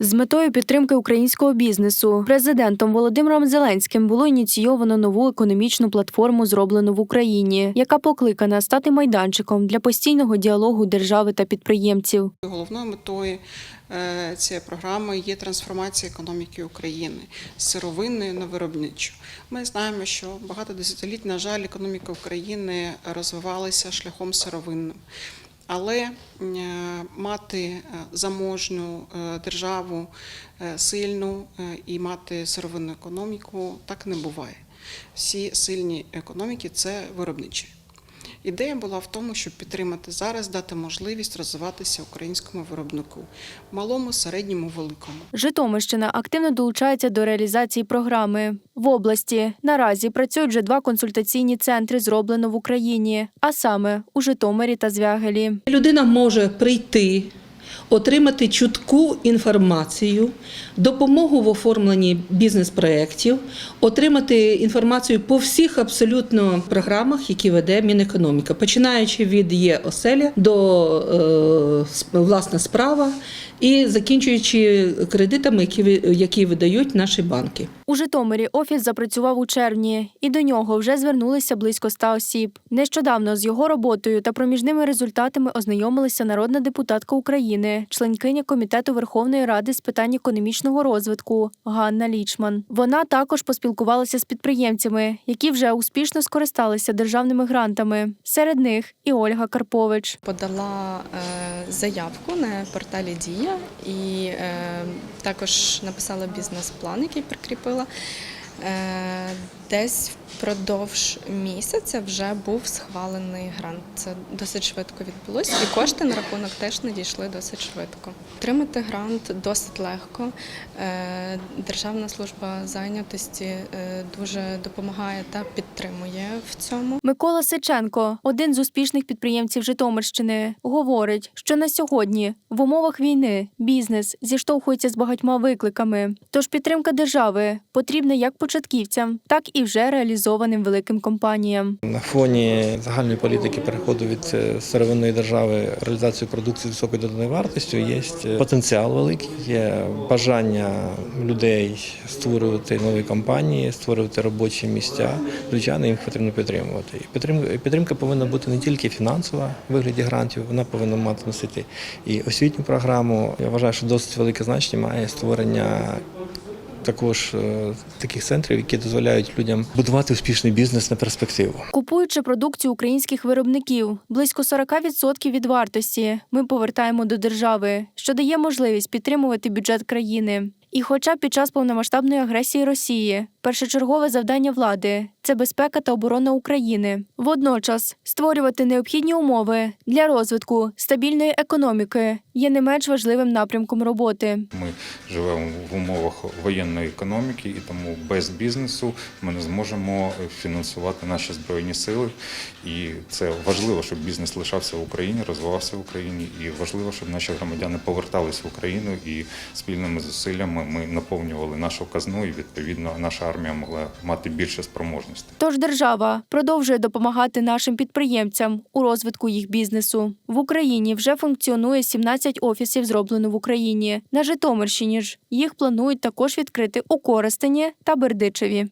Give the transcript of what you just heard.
З метою підтримки українського бізнесу президентом Володимиром Зеленським було ініційовано нову економічну платформу, зроблену в Україні, яка покликана стати майданчиком для постійного діалогу держави та підприємців. Головною метою е, цієї програми є трансформація економіки України з сировинної на виробничу. Ми знаємо, що багато десятиліть, на жаль, економіка України розвивалася шляхом сировинним. Але е, мати е, заможну е, державу сильну і мати сировинну економіку так не буває. Всі сильні економіки це виробничі. Ідея була в тому, щоб підтримати зараз, дати можливість розвиватися українському виробнику малому, середньому, великому. Житомирщина активно долучається до реалізації програми. В області наразі працюють вже два консультаційні центри, зроблено в Україні, а саме у Житомирі та Звягелі. Людина може прийти, отримати чутку інформацію, допомогу в оформленні бізнес-проєктів, отримати інформацію по всіх абсолютно програмах, які веде Мінекономіка, починаючи від є оселя до е, власна справа і закінчуючи кредитами, які, які видають наші банки. У Житомирі офіс запрацював у червні, і до нього вже звернулися близько ста осіб. Нещодавно з його роботою та проміжними результатами ознайомилася народна депутатка України, членкиня комітету Верховної Ради з питань економічного розвитку Ганна Лічман. Вона також поспілкувалася з підприємцями, які вже успішно скористалися державними грантами. Серед них і Ольга Карпович. подала е, заявку на порталі Дія і е, також написала бізнес-план, який прикріпила. Е, Десь впродовж місяця вже був схвалений грант. Це досить швидко відбулося, і кошти на рахунок теж надійшли досить швидко. Отримати грант досить легко. Е, Державна служба зайнятості е, дуже допомагає та підтримує в цьому. Микола Сиченко, один з успішних підприємців Житомирщини, говорить, що на сьогодні в умовах війни бізнес зіштовхується з багатьма викликами. Тож підтримка держави потрібна як початківцям, так і вже реалізованим великим компаніям. На фоні загальної політики переходу від е, сировинної держави реалізацію продукції з високою доданою вартістю є потенціал великий, є бажання людей створювати нові компанії, створювати робочі місця. Звичайно, їм потрібно підтримувати. Підтримка, підтримка повинна бути не тільки фінансова в вигляді грантів, вона повинна мати носити і освітню програму. Я вважаю, що досить велике значення має створення також е, таких центрів, які дозволяють людям будувати успішний бізнес на перспективу. Купуючи продукцію українських виробників, близько 40% від вартості ми повертаємо до держави, що дає можливість підтримувати бюджет країни. І хоча під час повномасштабної агресії Росії першочергове завдання влади це безпека та оборона України. Водночас створювати необхідні умови для розвитку стабільної економіки є не менш важливим напрямком роботи. Ми живемо в умовах воєнної економіки, і тому без бізнесу ми не зможемо фінансувати наші збройні сили. І це важливо, щоб бізнес лишався в Україні, розвивався в Україні, і важливо, щоб наші громадяни повертались в Україну і спільними зусиллями ми наповнювали нашу казну, і відповідно наша армія могла мати більше спроможностей. Тож держава продовжує допомагати нашим підприємцям у розвитку їх бізнесу. В Україні вже функціонує 17 офісів, зроблено в Україні. На Житомирщині ж їх планують також відкрити у Коростені та Бердичеві.